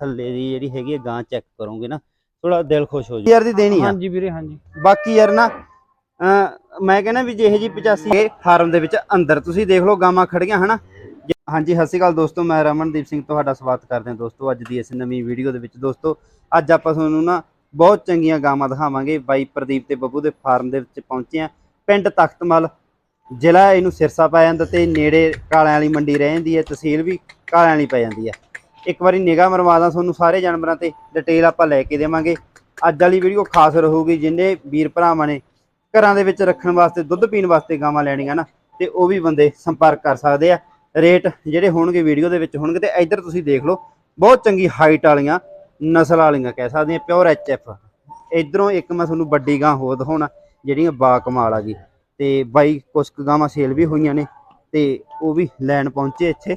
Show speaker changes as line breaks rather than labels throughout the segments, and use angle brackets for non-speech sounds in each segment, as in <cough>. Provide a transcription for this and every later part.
ਥੱਲੇ ਦੀ ਜਿਹੜੀ ਹੈਗੀ ਹੈ ਗਾਂ ਚੈੱਕ ਕਰੋਗੇ ਨਾ ਥੋੜਾ ਦਿਲ ਖੁਸ਼ ਹੋ ਜਾਊ। ਯਾਰ ਦੀ ਦੇਣੀ ਆ।
ਹਾਂਜੀ ਵੀਰੇ ਹਾਂਜੀ।
ਬਾਕੀ ਯਾਰ ਨਾ ਮੈਂ ਕਹਿੰਦਾ ਵੀ ਜਿਹੇ ਜੀ 85 ਇਹ ਫਾਰਮ ਦੇ ਵਿੱਚ ਅੰਦਰ ਤੁਸੀਂ ਦੇਖ ਲਓ ਗਾਵਾਂ ਖੜੀਆਂ ਹਨਾ? ਹਾਂਜੀ ਸਤਿ ਸ਼੍ਰੀ ਅਕਾਲ ਦੋਸਤੋ ਮੈਂ ਰਮਨਦੀਪ ਸਿੰਘ ਤੁਹਾਡਾ ਸਵਾਗਤ ਕਰਦੇ ਹਾਂ ਦੋਸਤੋ ਅੱਜ ਦੀ ਇਸ ਨਵੀਂ ਵੀਡੀਓ ਦੇ ਵਿੱਚ। ਦੋਸਤੋ ਅੱਜ ਆਪਾਂ ਤੁਹਾਨੂੰ ਨਾ ਬਹੁਤ ਚੰਗੀਆਂ ਗਾਵਾਂ ਦਿਖਾਵਾਂਗੇ। ਬਾਈ ਪ੍ਰਦੀਪ ਤੇ ਬੱਬੂ ਦੇ ਫਾਰਮ ਦੇ ਵਿੱਚ ਪਹੁੰਚੇ ਆ ਪਿੰਡ ਤਖਤਮਲ ਜ਼ਿਲ੍ਹਾ ਇਹਨੂੰ ਸਿਰਸਾ ਪੈ ਜਾਂਦਾ ਤੇ ਨੇੜੇ ਕਾਲਿਆਂ ਵਾਲੀ ਮੰਡੀ ਰਹਿ ਜਾਂਦੀ ਹੈ ਤਹਿਸੀਲ ਵੀ ਕਾਲਿਆਂ ਵਾਲੀ ਪੈ ਜਾਂਦੀ ਹੈ। ਇੱਕ ਵਾਰੀ ਨਿਗਾਹ ਮਰਵਾਦਾ ਤੁਹਾਨੂੰ ਸਾਰੇ ਜਾਨਵਰਾਂ ਤੇ ਡਿਟੇਲ ਆਪਾਂ ਲੈ ਕੇ ਦੇਵਾਂਗੇ। ਅੱਜ ਵਾਲੀ ਵੀਡੀਓ ਖਾਸ ਰਹੂਗੀ ਜਿੰਨੇ ਵੀਰ ਭਰਾਵਾਂ ਨੇ ਘਰਾਂ ਦੇ ਵਿੱਚ ਰੱਖਣ ਵਾਸਤੇ, ਦੁੱਧ ਪੀਣ ਵਾਸਤੇ ਗਾਵਾਂ ਲੈਣੀਆਂ ਨਾ, ਤੇ ਉਹ ਵੀ ਬੰਦੇ ਸੰਪਰਕ ਕਰ ਸਕਦੇ ਆ। ਰੇਟ ਜਿਹੜੇ ਹੋਣਗੇ ਵੀਡੀਓ ਦੇ ਵਿੱਚ ਹੋਣਗੇ ਤੇ ਇੱਧਰ ਤੁਸੀਂ ਦੇਖ ਲਓ, ਬਹੁਤ ਚੰਗੀ ਹਾਈਟ ਵਾਲੀਆਂ, ਨਸਲ ਵਾਲੀਆਂ ਕਹਿ ਸਕਦੇ ਆ ਪਿਓਰ ਐਚ ਐਫ ਇਧਰੋਂ ਇੱਕ ਮੈਂ ਤੁਹਾਨੂੰ ਵੱਡੀ ਗਾਂ ਹੋ ਦਿਖਾਉਣਾ, ਜਿਹੜੀਆਂ ਬਾ ਕਮਾਲ ਆ ਗਈ ਤੇ ਬਾਈ ਕੁਸ਼ਕ ਗਾਵਾਂ ਸੇਲ ਵੀ ਹੋਈਆਂ ਨੇ, ਤੇ ਉਹ ਵੀ ਲੈਣ ਪਹੁੰਚੇ ਇੱਥੇ।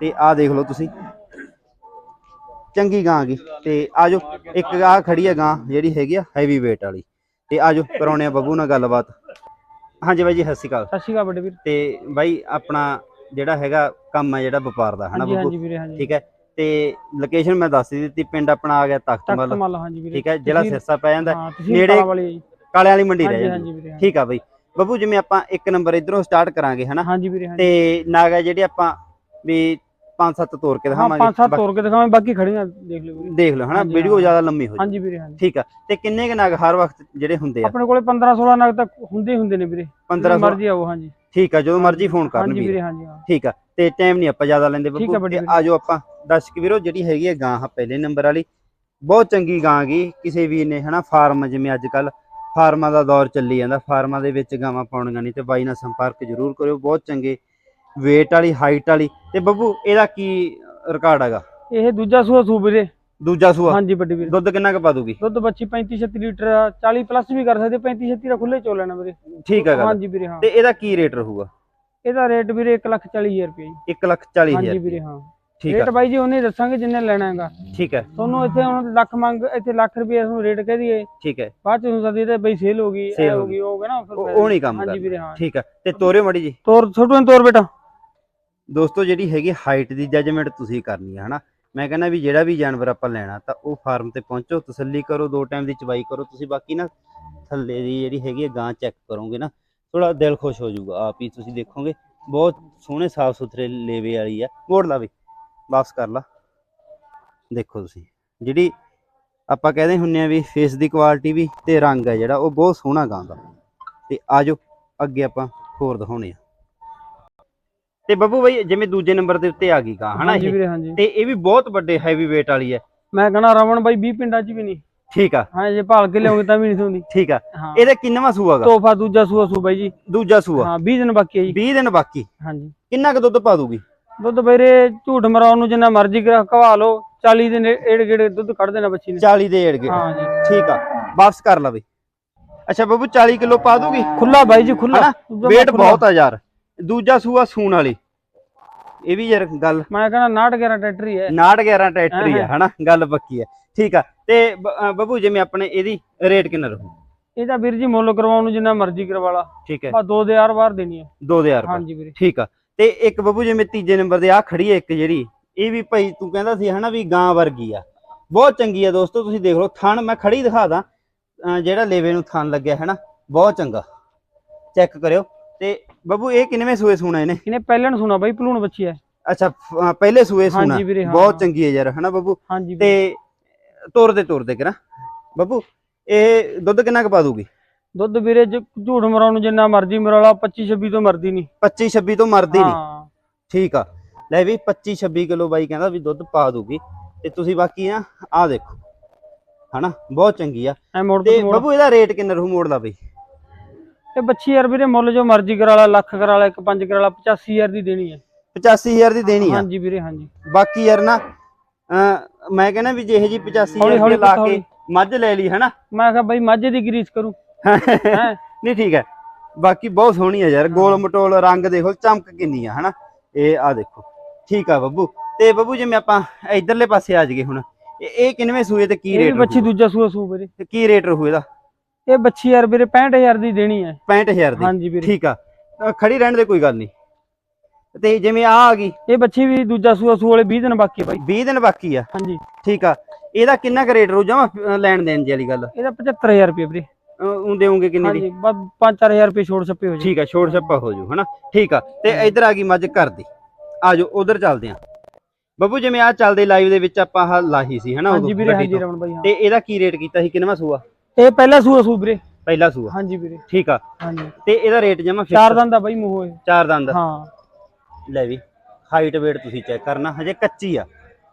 ਤੇ ਆਹ ਦੇਖ ਲਓ ਤੁਸੀਂ ਚੰਗੀ ਗਾਂ ਗਈ ਤੇ ਆਜੋ ਇੱਕ ਆ ਖੜੀ ਆ ਗਾਂ ਜਿਹੜੀ ਹੈਗੀ ਆ ਹੈਵੀ weight ਵਾਲੀ। ਤੇ ਆਜੋ ਕਰਾਉਣੇ ਆ ਬੱਬੂ ਨਾਲ ਗੱਲਬਾਤ। ਹਾਂਜੀ ਬਾਈ ਜੀ ਸਤਿ ਸ਼੍ਰੀ ਅਕਾਲ।
ਸਤਿ ਸ਼੍ਰੀ ਅਕਾਲ ਵੱਡੇ ਵੀਰ।
ਤੇ ਬਾਈ ਆਪਣਾ ਜਿਹੜਾ ਹੈਗਾ ਕੰਮ ਹੈ ਜਿਹੜਾ ਵਪਾਰ ਦਾ ਹਨਾ ਬੱਬੂ? ਠੀਕ ਹੈ। ਤੇ ਲੋਕੇਸ਼ਨ ਮੈਂ ਦੱਸ ਹੀ ਦਿੱਤੀ ਪਿੰਡ ਆਪਣਾ ਆ ਗਿਆ
ਤਖਤ
ਤਖਤਮਲ ਠੀਕ ਹੈ ਜ਼ਿਲ੍ਹਾ
ਤੁਸੀਂ-
ਸਿਰਸਾ ਪੈ ਜਾਂਦਾ।
ਹਾਂ
ਨੇੜੇ-
ਨੇੜੇ ਵਾਲੀ ਹੈ ਜੀ।
ਕਾਲਿਆਂ ਵਾਲੀ ਮੰਡੀ ਰਹਿ ਜਾਂਦੀ। ਠੀਕ ਆ ਬਾਈ। ਬੱਬੂ ਜਿਵੇਂ ਆਪਾਂ ਇੱਕ ਨੰਬਰ ਇਧਰੋਂ ਸਟਾਰਟ ਕਰਾਂਗੇ ਹਨਾ?
ਹਾਂਜੀ ਵੀਰੇ ਹਾਂਜੀ।
ਤੇ ਨਾਗਾ ਜਿਹੜੇ ਆਪਾਂ ਵੀ ਪੰਜ ਸੱਤ ਤੋਰ ਕੇ
ਹਾਂ
ਦਿਖਾਵਾਂਗੇ।
ਪੰਜ ਸੱਤ ਤੋਰ ਕੇ ਦਿਖਾਵਾਂ ਬਾਕੀ ਖੜੀਆਂ ਦੇਖ ਲਿਓ ਵੀਰੇ।
ਦੇਖ ਲਓ ਹਨਾ?
ਹਾਂਜੀ,
ਵੀਡੀਓ
ਹਾਂ।
ਜ਼ਿਆਦਾ ਲੰਮੀ ਹੋ ਜਾਏ
ਹਾਂਜੀ ਵੀਰੇ ਹਾਂਜੀ।
ਠੀਕ ਆ। ਤੇ ਕਿੰਨੇ ਕ ਨਗ ਹਰ ਵਕਤ ਜਿਹੜੇ ਹੁੰਦੇ ਆ?
ਆਪਣੇ ਕੋਲੇ 15 16 ਨਗ ਤੱਕ ਹੁੰਦੇ ਹੀ ਹੁੰਦੇ ਨੇ ਵੀਰੇ।
15
ਜਦੋਂ ਮਰਜ਼ੀ ਆਓ ਹਾਂਜੀ।
ਠੀਕ ਆ ਜਦੋਂ ਮਰਜ਼ੀ ਫੋਨ ਕਰਨ
ਹਾਂਜੀ
ਵੀਰ
ਵੀਰੇ। ਹਾਂਜੀ ਹਾਂ।
ਠੀਕ ਆ ਤੇ ਟਾਈਮ ਨਹੀਂ ਆਪਾਂ ਜ਼ਿਆਦਾ ਲੈਂਦੇ
ਠੀਕ ਆ
ਬੱਬੂ ਤੇ
ਵੀਰ।
ਆਜੋ ਆਪਾਂ ਦਰਸ਼ਕ ਵੀਰੋ ਜਿਹੜੀ ਹੈਗੀ ਹੈ ਗਾਂ ਆ ਪਹਿਲੇ ਨੰਬਰ ਵਾਲੀ। ਬਹੁਤ ਚੰਗੀ ਗਾਂ ਗਈ ਕਿਸੇ ਵੀਰ ਨੇ ਹਨਾ? ਫਾਰਮ ਜਿਵੇਂ ਅੱਜ ਕੱਲ ਫਾਰਮਾਂ ਦਾ ਦੌਰ ਚੱਲੀ ਜਾਂਦਾ। ਫਾਰਮਾਂ ਦੇ ਵਿੱਚ ਗਾਵਾਂ ਪਾਉਣੀਆਂ ਨਹੀਂ ਤੇ ਬਾਈ ਨਾਲ ਸੰਪਰਕ ਜ਼ਰੂਰ ਕਰਿਓ। ਬਹੁਤ ਚੰਗੇ weight ਵਾਲੀ ਹਾਈਟ ਵਾਲੀ। ਤੇ ਬੱਬੂ ਇਹਦਾ ਕੀ ਰਿਕਾਰਡ ਹੈਗਾ?
ਇਹ ਦੂਜਾ ਸੂਆ ਸੂ ਵੀਰੇ
ਦੂਜਾ ਸੂਆ?
ਹਾਂਜੀ ਵੱਡੇ ਵੀਰੇ।
ਦੁੱਧ ਕਿੰਨਾ ਕੁ ਪਾ ਦੂਗੀ?
ਦੁੱਧ ਬੱਚੀ 35 36 ਲੀਟਰ 40 ਪਲੱਸ ਵੀ ਕਰ ਸਕਦੇ 35 36 ਦਾ ਖੁੱਲੇ ਚੋ ਲੈਣਾ ਵੀਰੇ।
ਠੀਕ ਹੈ ਗੱਲ।
ਹਾਂਜੀ ਵੀਰੇ ਹਾਂ।
ਤੇ ਇਹਦਾ ਕੀ ਰੇਟ ਰਹੂਗਾ?
ਇਹਦਾ ਰੇਟ ਵੀਰੇ 1 ਲੱਖ 40 ਹਜ਼ਾਰ ਰੁਪਏ ਜੀ।
1 ਲੱਖ 40
ਹਾਂਜੀ ਵੀਰੇ ਹਾਂ।
ਠੀਕ
ਰੇਟ
ਹੈ
ਬਾਈ ਜੀ ਉਹਨੇ ਦੱਸਾਂਗੇ ਜਿੰਨੇ ਲੈਣਾ ਹੈਗਾ।
ਠੀਕ ਹੈ।
ਤੁਹਾਨੂੰ ਇੱਥੇ ਹੁਣ ਲੱਖ ਮੰਗ ਇੱਥੇ ਲੱਖ ਰੁਪਏ ਤੁਹਾਨੂੰ ਰੇਟ ਕਹਿ ਦਈਏ।
ਠੀਕ ਹੈ।
ਬਾਅਦ ਚ ਤੁਹਾਨੂੰ ਸਦੀ ਤੇ ਬਈ ਸੇਲ ਹੋ ਗਈ ਇਹ
ਹੋ
ਗਈ ਉਹ ਹੋ ਗਿਆ ਨਾ
ਉਹ ਨਹੀਂ ਕੰਮ
ਹਾਂਜੀ ਵੀਰੇ ਹਾਂ।
ਠੀਕ ਹੈ। ਤੇ ਤੋਰੇ ਮੜੀ ਜੀ।
ਤੋਰ ਛੋਟੂ ਨੂੰ ਤੋਰ ਬੇਟਾ।
ਦੋਸਤੋ, ਜਿਹੜੀ ਹੈਗੀ ਹਾਈਟ ਦੀ ਜੱਜਮੈਂਟ ਤੁਸੀਂ ਕਰਨੀ ਹੈ ਹਨਾ? ਮੈਂ ਕਹਿੰਦਾ ਵੀ ਜਿਹੜਾ ਵੀ ਜਾਨਵਰ ਆਪਾਂ ਲੈਣਾ, ਤਾਂ ਉਹ ਫਾਰਮ ਤੇ ਪਹੁੰਚੋ, ਤਸੱਲੀ ਕਰੋ, ਦੋ ਟਾਈਮ ਦੀ ਚਵਾਈ ਕਰੋ, ਤੁਸੀਂ ਬਾਕੀ ਨਾ ਥੱਲੇ ਦੀ ਜਿਹੜੀ ਹੈਗੀ ਹੈ ਗਾਂ ਚੈੱਕ ਕਰੋਗੇ ਨਾ ਥੋੜਾ ਦਿਲ ਖੁਸ਼ ਹੋ ਜਾਊਗਾ, ਆਪ ਹੀ ਤੁਸੀਂ ਦੇਖੋਗੇ, ਬਹੁਤ ਸੋਹਣੇ ਸਾਫ਼ ਸੁਥਰੇ ਲੇਵੇ ਵਾਲੀ ਆ, ਮੋੜ ਲਾ ਵੀ ਵਾਪਸ ਕਰ ਲਾ। ਦੇਖੋ ਤੁਸੀਂ, ਜਿਹੜੀ ਆਪਾਂ ਕਹਿੰਦੇ ਹੁੰਨੇ ਆ ਵੀ ਫੇਸ ਦੀ ਕੁਆਲਿਟੀ ਵੀ ਤੇ ਰੰਗ ਹੈ ਜਿਹੜਾ, ਉਹ ਬਹੁਤ ਸੋਹਣਾ ਗਾਂ ਦਾ। ਤੇ ਆਜੋ ਅੱਗੇ ਆਪਾਂ ਹੋਰ ਦਿਖਾਉਣੇ ਆ। ਤੇ ਬੱਬੂ ਬਾਈ ਜਿਵੇਂ ਦੂਜੇ ਨੰਬਰ ਦੇ ਉੱਤੇ ਆ ਗਈ ਗਾਂ ਹਨਾ
ਹਾਂਜੀ
ਇਹ?
ਵੀਰੇ ਹਾਂਜੀ।
ਤੇ ਇਹ ਵੀ ਬਹੁਤ ਵੱਡੇ ਹੈਵੀ weight ਵਾਲੀ ਹੈ।
ਮੈਂ ਕਹਣਾ ਰਮਨ ਬਾਈ 20 ਪਿੰਡਾਂ 'ਚ ਵੀ ਨਹੀਂ।
ਠੀਕ ਆ।
ਹਾਂ ਜੇ ਭਾਲ ਕੇ ਲਿਆਉਂਗੇ ਤਾਂ ਵੀ ਨਹੀਂ ਸੁਣਦੀ
ਠੀਕ ਆ। ਇਹਦਾ ਕਿੰਨਵਾਂ ਸੂਆਗਾ
ਤੋਹਫਾ ਦੂਜਾ ਸੂਆ ਸੂ ਬਾਈ ਜੀ।
ਦੂਜਾ ਸੂਆ।
ਹਾਂ 20 ਦਿਨ ਬਾਕੀ ਹੈ ਜੀ।
20 ਦਿਨ ਬਾਕੀ।
ਹਾਂਜੀ।
ਕਿੰਨਾ ਕੁ ਦੁੱਧ ਪਾ ਦੂਗੀ?
ਦੁੱਧ ਵੀਰੇ ਝੂਠ ਮਰਾਉਣ ਨੂੰ ਜਿੰਨਾ ਮਰਜ਼ੀ ਕਰਾ ਘਵਾ ਲਓ। 40 ਦਿਨ ਏੜ ਗੇੜੇ ਦੁੱਧ ਕੱਢ ਦੇਣਾ ਬੱਚੀ ਨੇ।
40 ਦੇ ਏੜ ਗਏ
ਹਾਂ ਜੀ।
ਠੀਕ ਆ। ਵਾਪਸ ਕਰ ਲਵੇ ਅੱਛਾ ਬੱਬੂ 40 ਕਿਲੋ ਪਾ ਦੂਗੀ?
ਖੁੱਲਾ ਬਾਈ ਜੀ ਖੁੱਲਾ
weight। ਬਹੁਤ ਆ ਯਾਰ। ਦੂਜਾ ਸੂਆ ਸੂਣ ਵਾਲੀ। ਇਹ ਵੀ ਯਾਰ ਗੱਲ।
ਮੈਂ ਕਹਿੰਦਾ 69 11 ਟਰੈਕਟਰ ਹੀ ਹੈ।
69 11 ਟਰੈਕਟਰ ਹੀ ਆ
ਹਾਂ,
ਹਨਾ? ਗੱਲ ਪੱਕੀ ਹੈ। ਠੀਕ ਆ। ਤੇ ਬੱਬੂ ਜਿਵੇਂ ਆਪਣੇ ਇਹਦੀ ਰੇਟ ਕਿੰਨਾ ਰਹੂ?
ਇਹਦਾ ਵੀਰ ਜੀ ਮੁੱਲ ਕਰਵਾਉਣ ਨੂੰ ਜਿੰਨਾ ਮਰਜ਼ੀ ਕਰਵਾ ਲਾ।
ਠੀਕ ਹੈ।
ਦੇ ਯਾਰ ਬਾਹਰ ਦੇਣੀ ਹੈ।
2000 ਰੁਪਏ
ਹਾਂਜੀ ਵੀਰੇ।
ਠੀਕ ਆ। ਤੇ ਇੱਕ ਬੱਬੂ ਜਿਵੇਂ ਤੀਜੇ ਨੰਬਰ ਦੇ ਆ ਖੜੀ ਹੈ ਇੱਕ ਜਿਹੜੀ ਇਹ ਵੀ ਭਾਈ ਤੂੰ ਕਹਿੰਦਾ ਸੀ ਹਨਾ ਵੀ ਗਾਂ ਵਰਗੀ ਆ। ਬਹੁਤ ਚੰਗੀ ਆ ਦੋਸਤੋ ਤੁਸੀਂ ਦੇਖ ਲਓ ਥਣ ਮੈਂ ਖੜੀ ਦਿਖਾ ਦਾਂ ਜਿਹੜਾ ਲੇਵੇ ਨੂੰ ਥਣ ਲੱਗਿਆ ਹੈ ਨਾ ਬਹੁਤ ਚੰਗਾ। ਚੈੱਕ ਕਰਿਓ। ਤੇ ਬੱਬੂ ਇਹ ਕਿੰਨਵੇਂ ਸੂਏ ਸੂਣਾ ਇਹਨੇ?
ਇਹਨੇ ਪਹਿਲਾਂ ਨੂੰ ਸੁਣਾ ਬਾਈ ਭਲੂਣ ਬੱਚੀ ਹੈ।
ਅੱਛਾ ਪਹਿਲੇ ਸੂਏ ਸੂਣਾ।
ਹਾਂਜੀ ਵੀਰੇ, ਹਾਂ।
ਬਹੁਤ ਚੰਗੀ ਹੈ ਯਾਰ ਹਨਾ ਬੱਬੂ?
ਹਾਂਜੀ ਵੀਰੇ।
ਤੇ ਤੋਰਦੇ ਤੋਰਦੇ ਕਰਾਂ। ਬੱਬੂ ਇਹ ਦੁੱਧ ਕਿੰਨਾ ਕੁ ਪਾ ਦੂਗੀ?
ਦੁੱਧ ਵੀਰੇ ਜ- ਝੂਠ ਮਰਾਉਣ ਨੂੰ ਜਿੰਨਾ ਮਰਜ਼ੀ ਮਰਾਲਾ 25 26 ਤੋਂ ਮਰਦੀ ਨਹੀਂ।
25 26 ਤੋਂ ਮਰਦੀ ਨਹੀਂ।
ਹਾਂ।
ਠੀਕ ਆ। ਲੈ ਵੀ 25 26 ਕਿਲੋ ਬਾਈ ਕਹਿੰਦਾ ਵੀ ਦੁੱਧ ਪਾ ਦੂਗੀ। ਤੇ ਤੁਸੀਂ ਬਾਕੀ ਨਾ ਆਹ ਦੇਖੋ। ਹਨਾ ਬਹੁਤ ਚੰਗੀ ਆ।
ਐ ਮੋੜ
ਤੇ
ਤੋਂ ਮੋੜ।
ਬੱਬੂ ਇਹਦਾ ਰੇਟ ਕਿੰਨਾ ਰਹੂ ਮੋੜਦਾ ਬਈ?
ਇਹ ਬੱਚੀ ਯਾਰ ਵੀਰੇ ਮੁੱਲ ਜੋ ਮਰਜ਼ੀ ਕਰਾ ਲਾ ਲੱਖ ਕਰਾ ਲਾ ਇੱਕ ਪੰਜ ਕਰਾ ਲਾ 85000 ਦੀ ਦੇਣੀ ਹੈ।
85000 ਦੀ ਦੇਣੀ ਆ?
ਹਾਂਜੀ ਵੀਰੇ ਹਾਂਜੀ।
ਬਾਕੀ ਯਾਰ ਨਾ ਮੈਂ ਕਹਿੰਦਾ ਵੀ ਜਿਹੇ ਜੀ 85000
ਹੌਲੀ ਹੌਲੀ
ਰੁਪਏ ਲਾ। ਕੇ ਮੱਝ ਲੈ ਲਈ ਹਨਾ?
ਮੈਂ ਕਿਹਾ ਬਾਈ ਮਾਝੇ ਦੀ ਗਰੀਸ ਕਰੂੰ। <laughs> ਹੈ?
ਨਹੀਂ ਠੀਕ ਹੈ। ਬਾਕੀ ਬਹੁਤ ਸੋਹਣੀ ਹੈ ਯਾਰ ਗੋਲ ਮਟੋਲ ਰੰਗ ਦੇਖੋ ਚਮਕ ਕਿੰਨੀ ਆ ਹਨਾ? ਇਹ ਆ ਦੇਖੋ ਠੀਕ ਆ ਬੱਬੂ। ਤੇ ਬੱਬੂ ਜਿਵੇਂ ਆਪਾਂ ਇਧਰਲੇ ਪਾਸੇ ਆ ਜਾਈਏ ਹੁਣ ਇਹ ਇਹ ਕਿੰਨਵੇਂ ਸੂਏ ਤੇ ਕੀ
ਇਹ ਵੀ
ਰੇਟ
ਬੱਚੀ ਦੂਜਾ ਸੂਆ ਸੂ ਵੀਰੇ।
ਤੇ ਕੀ ਰੇਟ ਰਹੂ ਇਹਦਾ?
ਇਹ ਬੱਚੀ ਯਾਰ ਵੀਰੇ 65000 ਦੀ ਦੇਣੀ ਹੈ।
65000 ਦੀ?
ਹਾਂਜੀ ਵੀਰੇ।
ਠੀਕ ਆ। ਖੜੀ ਰਹਿਣ ਦੇ ਕੋਈ ਗੱਲ ਨਹੀਂ। ਤੇ ਜਿਵੇਂ ਆ ਆ ਗਈ।
ਇਹ ਬੱਚੀ ਵੀ ਦੂਜਾ ਸੂਆ ਸੂ ਵਾਲੇ 20 ਦਿਨ ਬਾਕੀ ਆ ਬਾਈ।
20 ਦਿਨ ਬਾਕੀ ਆ?
ਹਾਂਜੀ।
ਠੀਕ ਆ। ਇਹਦਾ ਕਿੰਨਾ ਕੁ ਰੇਟ ਰੂ ਜਮਾ ਲੈਣ ਦੇਣ ਦੀ ਵਾਲੀ ਗੱਲ?
ਇਹਦਾ 75000 ਰੁਪਏ ਵੀਰੇ।
ਉਹ ਦੇਵੋਗੇ ਕਿੰਨੇ ਦੀ?
ਹਾਂਜੀ ਬਸ 5-4000 ਰੁਪਏ ਛੋੜ ਛੱਪੇ ਹੋ ਜਾਏ
ਠੀਕ ਆ ਛੋੜ ਛੱਪਾ ਹੋ ਜੂ ਹਨਾ? ਠੀਕ ਆ। ਤੇ ਇੱਧਰ ਆ ਗਈ ਮੱਝ ਘਰ ਦੀ। ਆ ਜਾਓ ਉਧਰ ਚੱਲਦੇ ਆ। ਬੱਬੂ ਜਿਵੇਂ ਆ ਚੱਲਦੇ ਲਾਈਵ ਦੇ ਵਿੱਚ ਆਪਾਂ ਆਹ ਲਾਹੀ ਸੀ ਹਨਾ?
ਹਾਂਜੀ
ਉਦੋਂ
ਵੀਰੇ ਹਾਂਜੀ
ਤੋਂ।
ਰਮਨ ਬਾਈ ਹਾਂ।
ਤੇ ਇਹਦਾ ਕੀ ਰੇਟ ਕੀਤਾ ਸੀ? ਕਿੰਨਵਾ ਸੂਆ?
ਇਹ ਪਹਿਲਾ ਸੂਆ ਸੂ ਵੀਰੇ।
ਪਹਿਲਾ ਸੂਆ।
ਹਾਂਜੀ ਵੀਰੇ।
ਠੀਕ ਆ।
ਹਾਂਜੀ।
ਤੇ ਇਹਦਾ ਰੇਟ ਜਮਾ
ਚਾਰ ਦੰਦ ਦਾ ਬਾਈ ਮੂੰਹ ਇਹ।
ਚਾਰ ਦੰਦ।
ਹਾਂ।
ਲੈ ਵੀ ਹਾਈਟ weight ਤੁਸੀਂ ਚੈੱਕ ਕਰਨਾ ਹਜੇ ਕੱਚੀ ਆ।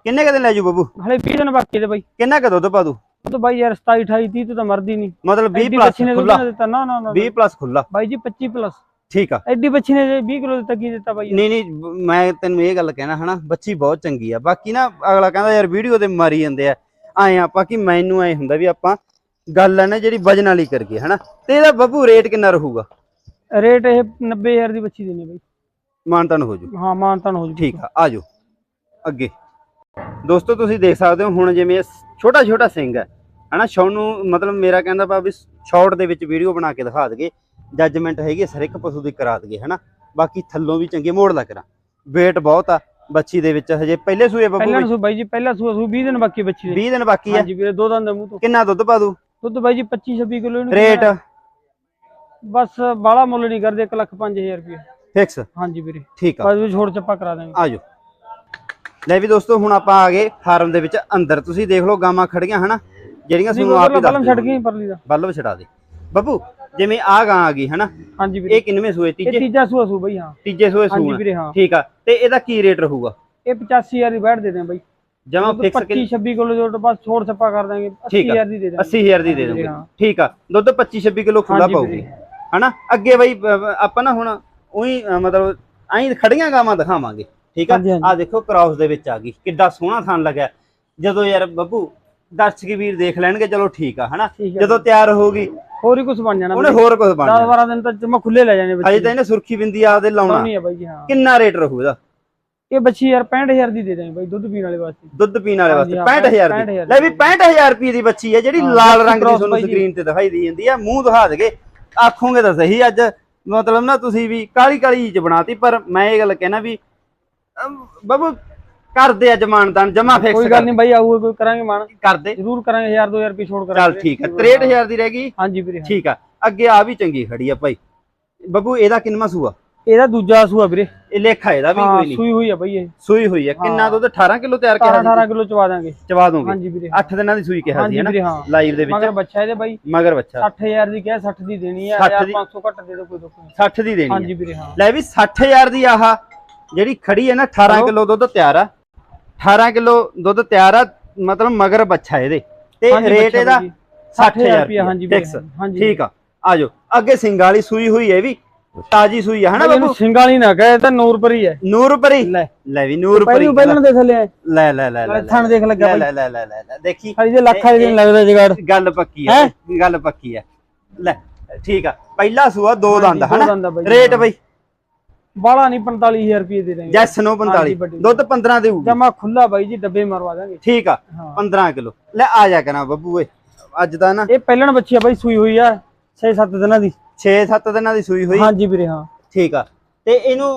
ਕਿੰਨੇ ਕਦੇ ਲੈ ਜੂ ਬੱਬੂ?
ਹਲੇ 20 ਦਿਨ ਬਾਕੀ ਤੇ ਬਾਈ।
ਕਿੰਨਾ ਕ ਦੁੱਧ ਪਾ ਦੂ?
ਉਹ ਤਾਂ ਬਾਈ ਯਾਰ 27 28 30 ਤੋਂ ਤਾਂ ਮਰਦੀ ਨਹੀਂ।
ਮਤਲਬ 20
ਐਡੀ
ਪਲੱਸ ਖੁੱਲਾ
ਨਾ ਨਾ ਨਾ ਨਾ
20 ਪਲੱਸ ਖੁੱਲਾ
ਬਾਈ ਜੀ 25 ਪਲੱਸ
ਠੀਕ ਆ।
ਐਡੀ ਬੱਚੀ ਨੇ ਜੇ 20 ਕਿਲੋ ਦਿੱਤਾ ਕੀ ਦਿੱਤਾ ਬਾਈ?
ਨਹੀਂ ਨਹੀਂ ਮੈਂ ਤੈਨੂੰ ਇਹ ਗੱਲ ਕਹਿਣਾ ਹਨਾ ਬੱਚੀ ਬਹੁਤ ਚੰਗੀ ਆ। ਬਾਕੀ ਨਾ ਅਗਲਾ ਕਹਿੰਦਾ ਯਾਰ ਵੀਡੀਓ ਤੇ ਮਾਰੀ ਜਾਂਦੇ ਆ। ਆਏ ਆਪਾਂ ਕਿ ਮੈਨੂੰ ਐ ਹੁੰਦਾ ਵੀ ਆਪਾਂ ਗੱਲ ਆ ਨਾ ਜਿਹੜੀ ਵਜਨ ਵਾਲੀ ਕਰੀਏ ਹਨਾ? ਤੇ ਇਹਦਾ ਬੱਬੂ ਰੇਟ ਕਿੰਨਾ ਰਹੂਗਾ?
ਰੇਟ ਇਹ 90000 ਦੀ ਬੱਚੀ ਦੇਣੀ ਬਾਈ।
ਮਾਨਤਨ ਹੋ ਜੂ।
ਹਾਂ ਮਾਨਤਾਨ ਹੋ ਜੂ
ਠੀਕ ਆ ਆ ਜਾਓ। ਅੱਗੇ। ਦੋਸਤੋ ਤੁਸੀਂ ਦੇਖ ਸਕਦੇ ਹੋ ਹੁਣ ਜਿਵੇਂ ਛੋਟਾ ਛੋਟਾ ਸਿੰਘ ਹੈ। ਹਨਾ ਸ਼ੌ ਨੂੰ ਮਤਲਬ ਮੇਰਾ ਕਹਿੰਦਾ ਪਾ ਵੀ ਸ਼ਾਰਟ ਦੇ ਵਿੱਚ ਵੀਡੀਓ ਬਣਾ ਕੇ ਦਿਖਾ ਦਗੇ ਜੱਜਮੈਂਟ ਹੈਗੀ ਹੈ, ਹਰ ਇੱਕ ਪਸ਼ੂ ਦੀ ਕਰਾ ਦਗੇ ਹਨਾ? ਬਾਕੀ ਥੱਲੋਂ ਵੀ ਚੰਗੇ ਮੋੜ ਲਾ ਕਰਾਂ। Weight ਬਹੁਤ ਆ ਬੱਚੀ ਦੇ ਵਿੱਚ ਹਜੇ। ਪਹਿਲੇ ਸੂਏ ਬੱਬੂ
ਪਹਿਲਾਂ ਸੂ ਬਾਈ ਜੀ ਪਹਿਲਾ ਸੂਆ ਸੂ 20 ਦਿਨ ਬਾਕੀ ਬੱਚੀ ਦੇ।
20 ਦਿਨ ਬਾਕੀ ਆ।
ਹਾਂਜੀ ਵੀਰੇ ਦੋ ਦੰਦ ਦੇ ਮੂੰਹ ਤੋਂ।
ਕਿੰਨਾ ਦੁੱਧ ਪਾ ਦੂ
ਦੁੱਧ ਬਾਈ ਜੀ 25 26 ਕਿਲੋ ਇਹਨੂੰ
ਰੇਟ?
ਬਸ ਬਾਲਾ ਮੁੱਲ ਨਹੀਂ ਕਰਦੇ 1 ਲੱਖ 5000 ਰੁਪਏ
ਫਿਕਸ
ਹਾਂਜੀ ਵੀਰੇ।
ਠੀਕ ਆ।
ਵੀ ਛੋੜ ਚੱਪਾ ਕਰਾ ਦਾਂਗੇ
ਆ ਜਾਓ ਲੈ ਵੀ ਦੋਸਤੋ ਹੁਣ ਆਪਾਂ ਆ ਗਏ ਫਾਰਮ ਦੇ ਵਿੱਚ ਅੰਦਰ। ਤੁਸੀਂ ਦੇਖ ਲਓ ਗਾਵਾਂ ਖੜੀਆਂ ਹਨਾ? ਜਿਹੜੀਆਂ ਤੁਹਾਨੂੰ ਆਪ ਹੀ
ਬਲਮ ਛੱਡ ਗਈ ਪਰਲੀ ਦਾ।
ਬੱਲਬ ਛਡਾ ਦੇ। ਬੱਬੂ ਜਿਵੇਂ ਆ ਗਾਂ ਆ ਗਈ ਹਨਾ?
ਹਾਂਜੀ ਵੀਰੇ।
ਇਹ ਕਿੰਨਵੇਂ ਸੂਏ? ਤੀਜੇ
ਤੀਜਾ ਸੂਆ ਸੂ ਬਾਈ ਹਾਂ।
ਤੀਜੇ ਸੂਏ
ਹਾਂਜੀ
ਸੂਆ।
ਵੀਰੇ ਹਾਂ।
ਠੀਕ ਆ। ਤੇ ਇਹਦਾ ਕੀ ਰੇਟ ਰਹੂਗਾ?
ਇਹ 85000 ਦੀ ਬੈਠ ਦੇ ਦੇ ਬਾਈ।
ਜਮਾ
ਦੁੱਧ
ਫਿਕਸ
25 26 ਕਿਲੋ ਤਾਂ ਬਸ ਛੋੜ ਛੱਪਾ ਕਰ ਦਾਂਗੇ
ਠੀਕ ਆ।
80000 ਦੀ ਦੇ ਦਾਂਗੇ
80000 ਦੀ ਦੇ ਦੋਗੇ
ਹਾਂ।
ਠੀਕ ਆ ਦੁੱਧ 25 26 ਕਿਲੋ ਖੁੱਲਾ
ਵੀਰੇ।
ਹਨਾ? ਅੱਗੇ ਬਈ ਆਪਾਂ ਨਾ ਹੁਣ ਉਹੀ ਮਤਲਬ ਐਂ ਖੜੀਆਂ ਗਾਵਾਂ ਦਿਖਾਵਾਂਗੇ। ਠੀਕ ਆ। ਆ ਦੇਖੋ ਕ੍ਰਾਸ ਦੇ ਵਿੱਚ ਆ ਗਈ। ਕਿੱਡਾ ਸੋਹਣਾ ਥਣ ਲੱਗਿਆ। ਜਦੋਂ ਯਾਰ ਬੱਬੂ ਦਰਸ਼ਕ ਵੀਰ ਦੇਖ ਲੈਣਗੇ ਚਲੋ ਠੀਕ ਆ ਹਨਾ?
ਹੈ
ਜਦੋਂ ਤਿਆਰ ਹੋਊਗੀ।
ਹੋਰ ਹੀ ਕੁਝ ਬਣ ਜਾਣਾ
ਉਹਨੇ ਹੋਰ ਕੁਝ ਬਣ
10
ਜਾਣਾ।
12 ਦਿਨ ਤੱਕ ਜਮਾ ਖੁੱਲੇ ਲੈ ਜਾਣੇ
ਅਜੇ
ਬੱਚੇ
ਤਾਂ ਇਹਨੇ ਸੁਰਖੀ ਬਿੰਦੀ ਆਪਦੇ ਲਾਉਣਾ।
ਨਹੀਂ ਹੈ ਬਾਈ ਜੀ ਹਾਂ।
ਕਿੰਨਾ ਰੇਟ ਰਹੂ ਇਹਦਾ?
ਇਹ ਬੱਚੀ ਯਾਰ 65000 ਦੀ ਦੇ ਦਾਂਗੇ ਬਾਈ ਦੁੱਧ ਪੀਣ ਵਾਲੇ ਵਾਸਤੇ।
ਦੁੱਧ ਪੀਣ ਵਾਲੇ ਵਾਸਤੇ
ਹਾਂ,
65000 ਦੀ।
65,000
ਲੈ ਵੀ 65000 ਰੁਪਏ ਦੀ ਬੱਚੀ ਹੈ ਜਿਹੜੀ ਲਾਲ ਰੰਗ ਦੀ ਤੁਹਾਨੂੰ। ਸਕਰੀਨ ਤੇ ਦਿਖਾਈ ਦੀ ਜਾਂਦੀ ਹੈ ਮੂੰਹ ਦਿਖਾ ਦਗੇ ਆਖੋਗੇ ਤਾਂ ਸਹੀ ਅੱਜ ਮਤਲਬ ਨਾ ਤੁਸੀਂ ਵੀ ਕਾਲੀ ਕਾਲੀ ਚੀਜ਼ ਬਣਾਤੀ ਪਰ ਮੈਂ ਇਹ ਗੱਲ ਕਹਿਣਾ ਵੀ ਬਾਬੂ ਕਰਦੇ ਅੱਜ ਮਾਨਦਾਨ ਜਮਾ ਫਿਕਸ
ਕੋਈ ਗੱਲ ਨਹੀਂ ਬਾਈ ਆਊਗਾ ਕੋਈ ਕਰਾਂਗੇ ਮਾਨ।
ਕਰਦੇ
ਜ਼ਰੂਰ ਕਰਾਂਗੇ 1000 2000 ਰੁਪਏ ਛੋੜ
ਚੱਲ
ਕਰਾਂਗੇ
ਠੀਕ ਹੈ 63000 ਦੀ ਰਹਿ ਗਈ।
ਹਾਂਜੀ ਵੀਰੇ।
ਠੀਕ ਆ ਅੱਗੇ ਆ ਵੀ ਚੰਗੀ ਖੜੀ ਆ ਭਾਈ। ਬੱਬੂ ਇਹਦਾ ਕਿੰਨਵਾ ਸੂਆ?
ਇਹਦਾ ਦੂਜਾ ਸੂਆ ਵੀਰੇ
ਇਹ ਲੇਖਾ ਇਹਦਾ ਵੀ ਕੋਈ ਨਹੀਂ
ਸੂਈ ਹੋਈ ਆ ਬਾਈ ਇਹ।
ਸੂਈ ਹੋਈ ਹੈ ਕਿੰਨਾ। ਦੁੱਧ? 18 ਕਿਲੋ ਤਿਆਰ
18
ਕਿਹਾ
18 ਕਿਲੋ ਚਵਾ ਦਾਂਗੇ।
ਚਵਾ ਦੋਗੇ।
ਹਾਂਜੀ ਵੀਰੇ।
8 ਦਿਨਾਂ ਦੀ ਸੂਈ ਕਿਹਾ ਸੀ ਨਾ? ਲਾਈਵ ਦੇ
ਮਗਰ
ਵਿੱਚ
ਬੱਚਾ ਇਹਦੇ ਬਾਈ।
ਮਗਰ ਬੱਚਾ।
60000 ਦੀ ਕਿਹਾ 60 ਦੀ ਦੇਣੀ ਆ।
60 ਦੀ।
1500 ਘੱਟ ਦੇ ਦਿਓ ਕੋਈ ਦੁੱਖ ਨਹੀਂ।
60 ਦੀ ਦੇਣੀ
ਹਾਂਜੀ ਵੀਰੇ ਹਾਂ।
ਲੈ ਵੀ 60000 ਦੀ ਆਹ ਜਿਹੜੀ ਖੜੀ ਹੈ ਨਾ 18
ਹੈਲੋ।
ਕਿਲੋ ਦੁੱਧ ਤਿਆਰ ਆ। 18 ਕਿਲੋ ਦੁੱਧ ਤਿਆਰ ਆ ਮਤਲਬ ਮਗਰ ਬੱਚਾ ਇਹਦੇ। ਤੇ ਰੇਟ ਇਹਦਾ
ਬਾਈ। ਜੀ।
60000
ਰੁਪਏ ਹਾਂਜੀ
ਠੀਕ ਆ। ਆਜੋ ਅੱਗੇ ਸਿੰਘ ਵਾਲੀ ਸੂਈ ਹੋਈ ਹੈ ਵੀ। ਤਾਜੀ ਸੂਈ ਆ ਹਨਾ ਬਾਬੂ
ਇਹਨੂੰ ਸਿੰਗਾਲੀ ਨਾ ਕਹੇ ਤਾਂ ਨੂਰ ਪਰ ਹੀ। ਹੈ
ਨੂਰ ਪਰੀ?
ਲੈ।
ਲੈ ਵੀ ਨੂਰ ਪਰੀ
ਪਹਿਲੂ ਦੇ ਥੱਲੇ।
ਲੈ ਲੈ ਲੈ ਲੈ
ਥਣ ਦੇਖ ਲੱਗਿਆ
ਲੈ ਲੈ ਲੈ ਲੈ ਦੇਖੀ।
ਹਰੀ ਜੇ ਲੱਖ ਵਾਲੀ ਦਿਨ ਲੱਗਦਾ ਜਗਾੜ।
ਗੱਲ ਪੱਕੀ ਹੈ? ਗੱਲ ਪੱਕੀ ਹੈ ਲੈ ਠੀਕ ਆ। ਪਹਿਲਾ ਸੂਆ ਦੋ ਦੰਦ
ਹਾਂਜੀ, ਦੋ
ਹਨਾ। ਰੇਟ ਬਈ।
ਬਾਲਾ ਨਹੀਂ 45000 ਰੁਪਏ ਦੇ ਦੇਂਗੇ
ਜੈਸ ਨੋ
ਹਾਂਜੀ,
45
ਵੱਡੀ।
ਦੁੱਧ 15 ਦੇਊਗੀ
ਜਮਾ ਖੁੱਲਾ ਬਾਈ ਜੀ ਡੱਬੇ ਮਰਵਾ ਦਾਂਗੇ।
ਠੀਕ ਆ
ਹਾਂ।
15 ਕਿਲੋ। ਲੈ ਆ ਜਾ ਕਰਾਂ ਬੱਬੂ ਓਏ। ਅੱਜ ਦਾ ਨਾ
ਇਹ ਪਹਿਲਣ ਬੱਚੀ ਆ ਬਾਈ ਸੂਈ ਹੋਈ ਆ 6-7 ਦਿਨਾਂ ਦੀ।
6-7 ਦਿਨਾਂ ਦੀ ਸੂਈ ਹੋਈ।
ਹਾਂਜੀ ਵੀਰੇ ਹਾਂ।
ਠੀਕ ਆ। ਤੇ ਇਹਨੂੰ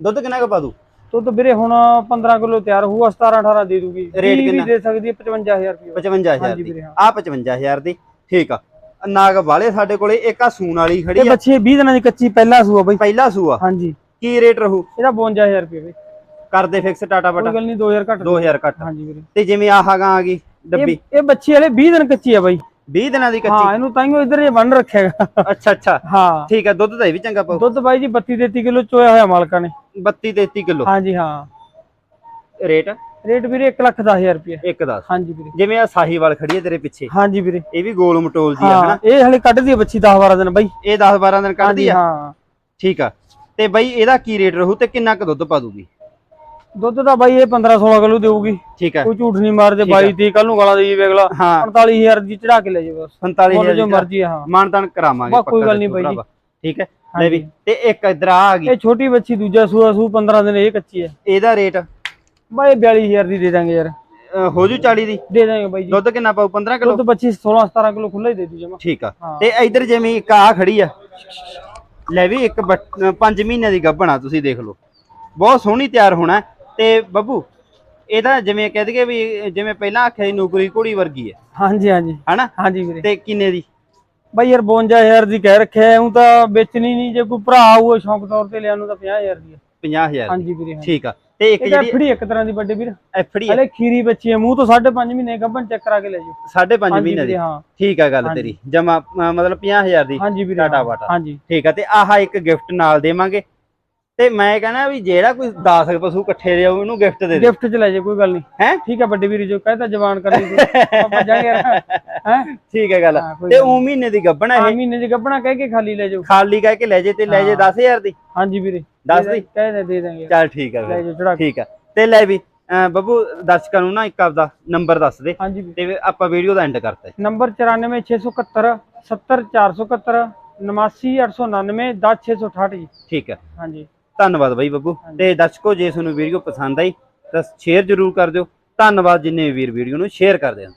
ਦੁੱਧ ਕਿੰਨਾ ਕੁ ਪਾ ਦੂ
ਦੁੱਧ ਵੀਰੇ ਹੁਣ 15 ਕਿਲੋ ਤਿਆਰ ਹੋਊਗਾ 17-18 ਦੇ ਦੂਗੀ
ਰੇਟ
30 ਵੀ
ਕਿੰਨਾ?
ਦੇ ਸਕਦੀ ਹੈ 55000 ਰੁਪਏ।
55000
ਹਾਂਜੀ
ਦੀ। ਆ 55000 ਦੀ। ਠੀਕ ਆ। ਨਾਗ ਵਾਲੇ ਸਾਡੇ ਕੋਲੇ ਇੱਕ ਆ ਸੂਣ ਵਾਲੀ ਖੜੀ
ਇਹ
ਆ।
ਬੱਚੀ 20 ਦਿਨਾਂ ਦੀ ਕੱਚੀ ਪਹਿਲਾ ਸੂਆ ਬਾਈ।
ਪਹਿਲਾ ਸੂਆ?
ਹਾਂਜੀ।
ਕੀ ਰੇਟ ਰਹੂ?
ਇਹਦਾ 52000 ਰੁਪਏ ਬਾਈ।
ਕਰਦੇ ਫਿਕਸ ਟਾਟਾ
ਕੋਈ
ਬਟਾ
ਗੱਲ ਨਹੀਂ 2000 ਘੱਟ।
2000 ਘੱਟ।
ਹਾਂਜੀ ਵੀਰੇ।
ਤੇ ਜਿਵੇਂ ਆਹ ਗਾਂ ਆ ਗਈ ਡੱਬੀ।
ਇਹ ਇਹ ਬੱਚੀ ਵਾਲੇ 20 ਦਿਨ ਕੱਚੀ ਆ ਬਾਈ।
20 ਦਿਨਾਂ ਦੀ
ਹਾਂ
ਕੱਚੀ
ਇਹਨੂੰ ਤਾਈਓ ਇੱਧਰ ਜੇ ਬੰਨ ਰੱਖਿਆਗਾ।
ਅੱਛਾ ਅੱਛਾ।
ਹਾਂ।
ਠੀਕ ਆ ਦੁੱਧ ਤਾਂ ਇਹ ਵੀ ਚੰਗਾ ਪਾਉ
ਦੁੱਧ ਬਾਈ ਜੀ 32 33 ਕਿਲੋ ਚੋਇਆ ਹੋਇਆ ਮਾਲਕਾਂ ਨੇ।
32 33 ਕਿਲੋ?
ਹਾਂਜੀ ਹਾਂ।
ਰੇਟ?
ਰੇਟ ਵੀਰੇ 1 ਲੱਖ 10000 ਰੁਪਏ
1 10
ਹਾਂਜੀ ਵੀਰੇ।
ਜਿਵੇਂ ਆ ਸਾਹੀਵਾਲ ਖੜੀ ਹੈ ਤੇਰੇ ਪਿੱਛੇ।
ਹਾਂਜੀ ਵੀਰੇ।
ਇਹ ਵੀ ਗੋਲ ਮਟੋਲ ਜੀ
ਹਾਂ
ਹਨਾ?
ਇਹ ਹਲੇ ਕੱਢਦੀ ਆ ਬੱਚੀ 10 12 ਦਿਨ ਬਾਈ।
ਇਹ 10 12 ਦਿਨ ਕੱਢਦੀ ਆ?
ਹਾਂ।
ਠੀਕ ਆ। ਤੇ ਬਈ ਇਹਦਾ ਕੀ ਰੇਟ ਰਹੂ ਤੇ ਕਿੰਨਾ ਕੁ ਦੁੱਧ ਪਾ ਦੂਗੀ?
ਦੁੱਧ ਤਾਂ ਬਾਈ ਇਹ 15 16 ਕਿਲੋ ਦੇਊਗੀ।
ਠੀਕ ਆ
ਕੋਈ ਝੂਠ ਨਹੀਂ ਮਾਰਦੇ। 22 30 ਕੱਲ ਨੂੰ ਗਾਲਾਂ ਦੇਈ ਵੇਗਲਾ
ਹਾਂ।
45000 ਦੀ ਚੜਾ ਕੇ ਲੈ ਬਸ।
45000
ਮੁੱਲ ਜੋ
ਦੀ
ਮਰਜ਼ੀ ਆ, ਹਾਂ।
ਮਾਨਤਾਨ ਕਰਾਵਾਂਗੇ
ਕੋਈ ਗੱਲ ਨਹੀਂ ਬਾਈ ਜੀ।
ਠੀਕ ਹੈ। ਲੈ ਵੀ। ਤੇ ਇੱਕ ਇਧਰ ਆ ਗਈ।
ਇਹ ਛੋਟੀ ਬੱਚੀ ਦੂਜਾ ਸੂਆ ਸੂ 15 ਦਿਨ ਇਹ ਕੱਚੀ ਹੈ।
ਇਹਦਾ ਰੇਟ?
ਬਾਈ 42000 ਦੀ ਦੇ ਦਾਂਗੇ ਯਾਰ।
ਹੋ ਜੂ 40 ਦੀ?
ਦੇ ਦਾਂਗੇ ਬਾਈ ਜੀ।
ਦੁੱਧ ਕਿੰਨਾ ਪਾਉ 15 ਕਿਲੋ?
ਦੁੱਧ ਬੱਚੀ 16 17 ਕਿਲੋ ਖੁੱਲਾ ਹੀ ਦੇ ਦੂ ਜਮਾ।
ਠੀਕ ਆ।
ਹਾਂ।
ਤੇ ਇਧਰ ਜਿਵੇਂ ਇੱਕ ਆ ਖੜੀ ਆ। ਲੈ ਵੀ ਇੱਕ 5 ਮਹੀਨਿਆਂ ਦੀ ਗੱਭਣ ਤੁਸੀਂ ਦੇਖ ਲਓ। ਬਹੁਤ ਸੋਹਣੀ ਤਿਆਰ ਹੋਣਾ। ਹੈ। ਤੇ ਬੱਬੂ ਇਹਦਾ ਜਿਵੇਂ ਕਹਿ ਦਈਏ ਵੀ ਜਿਵੇਂ ਪਹਿਲਾਂ ਆਖਿਆ ਸੀ ਨੌਕਰੀ ਘੋੜੀ ਵਰਗੀ ਹੈ।
ਹਾਂਜੀ ਹਾਂਜੀ।
ਹਨਾ?
ਹਾਂਜੀ ਵੀਰੇ।
ਤੇ ਕਿੰਨੇ ਦੀ?
ਬਾਈ ਯਾਰ 52000 ਦੀ ਕਹਿ ਰੱਖਿਆ ਹੂੰ ਤਾਂ ਵੇਚਣੀ ਨਹੀਂ ਜੇ ਕੋਈ ਭਰਾ ਆਊ ਸ਼ੌਂਕ ਤੌਰ ਤੇ ਲਿਆ ਨੂੰ ਤਾਂ 50000 ਦੀ ਹੈ।
50000
ਹਾਂਜੀ ਵੀਰੇ
ਠੀਕ ਆ। ਤੇ ਇੱਕ
ਇਹ
ਜਿਹੜੀ
ਐਫੜੀ ਇੱਕ ਤਰ੍ਹਾਂ ਦੀ ਵੱਡੇ ਵੀਰ।
ਐਫੜੀ
ਹਲੇ ਖੀਰੀ ਬੱਚੀ ਹੈ ਮੂੰਹ ਤੋਂ 5.5 ਮਹੀਨੇ ਗੱਭਣ ਚੈੱਕ ਕਰਾ ਕੇ ਲੈ ਜਾਓ
5.5
ਹਾਂਜੀ
ਮਹੀਨੇ ਦੀ।
ਹਾਂ।
ਠੀਕ ਆ ਗੱਲ। ਤੇਰੀ। ਜਮਾ ਮਤਲਬ 50000 ਦੀ
ਹਾਂਜੀ ਵੀਰੇ
ਟਾਟਾ। ਬਾਟਾ।
ਹਾਂਜੀ।
ਠੀਕ ਆ। ਤੇ ਆਹ ਇੱਕ ਗਿਫਟ ਨਾਲ ਦੇਵਾਂਗੇ। ਤੇ ਮੈਂ ਕਹਿੰਦਾ ਵੀ ਜਿਹੜਾ ਕੋਈ 10 ਪਸ਼ੂ ਇਕੱਠੇ ਦੇ ਉਹਨੂੰ ਗਿਫਟ ਦੇ ਦੇ
ਗਿਫਟ ਚ ਲੈ ਜਾ ਕੋਈ ਗੱਲ ਨਹੀਂ।
ਹੈਂ?
ਠੀਕ ਹੈ ਵੱਡੇ ਵੀਰ ਜੋ ਕਹਿੰਦਾ ਜਵਾਨ ਆਪਾਂ ਜਾਏਂਗੇ ਹੈ?
ਠੀਕ ਹੈ ਗੱਲ।
ਹਾਂ,
ਤੇ ਉਹ ਮਹੀਨੇ ਦੀ ਗੱਬਣਾ
ਹਾਂ
ਇਹ।
ਮਹੀਨੇ ਚ ਗੱਭਣਾ ਕਹਿ ਕੇ ਖਾਲੀ ਲੈ ਜਾਓ।
ਖਾਲੀ ਕਹਿ ਕੇ ਲੈ ਜੇ ਤੇ ਲੈ ਜੇ
ਹਾਂ।
10000 ਦੀ।
ਹਾਂਜੀ ਵੀਰੇ।
ਦੱਸ
ਦੇ-
ਦੀ।
ਕਹਿ ਦੇ ਦੇ ਦਾਂਗੇ
ਚੱਲ ਠੀਕ ਆ
ਲੈ
ਫਿਰ।
ਜਾਓ ਚੜਾ ਕੇ।
ਠੀਕ ਆ ਤੇ ਲੈ ਵੀ ਬੱਬੂ ਦਰਸ਼ਕਾਂ ਨੂੰ ਨਾ ਇੱਕ ਆਪਦਾ ਨੰਬਰ ਦੱਸ ਦੇ। ਤੇ ਆਪਾਂ ਵੀਡੀਓ ਦਾ ਐਂਡ ਕਰਤਾ
ਨੰਬਰ 94671 70471 89899 10668 ਜੀ।
ਠੀਕ ਹੈ।
ਹਾਂਜੀ।
ਧੰਨਵਾਦ ਬਾਈ ਬੱਬੂ। ਤੇ ਦਰਸ਼ਕੋ ਜੇ ਤੁਹਾਨੂੰ ਵੀਡੀਓ ਪਸੰਦ ਆਈ ਤਾਂ ਸ਼ੇਅਰ ਜ਼ਰੂਰ ਕਰ ਦਿਓ। ਧੰਨਵਾਦ ਜਿੰਨੇ ਵੀਰ ਵੀਡੀਓ ਨੂੰ ਸ਼ੇਅਰ ਕਰਦੇ ਹਨ।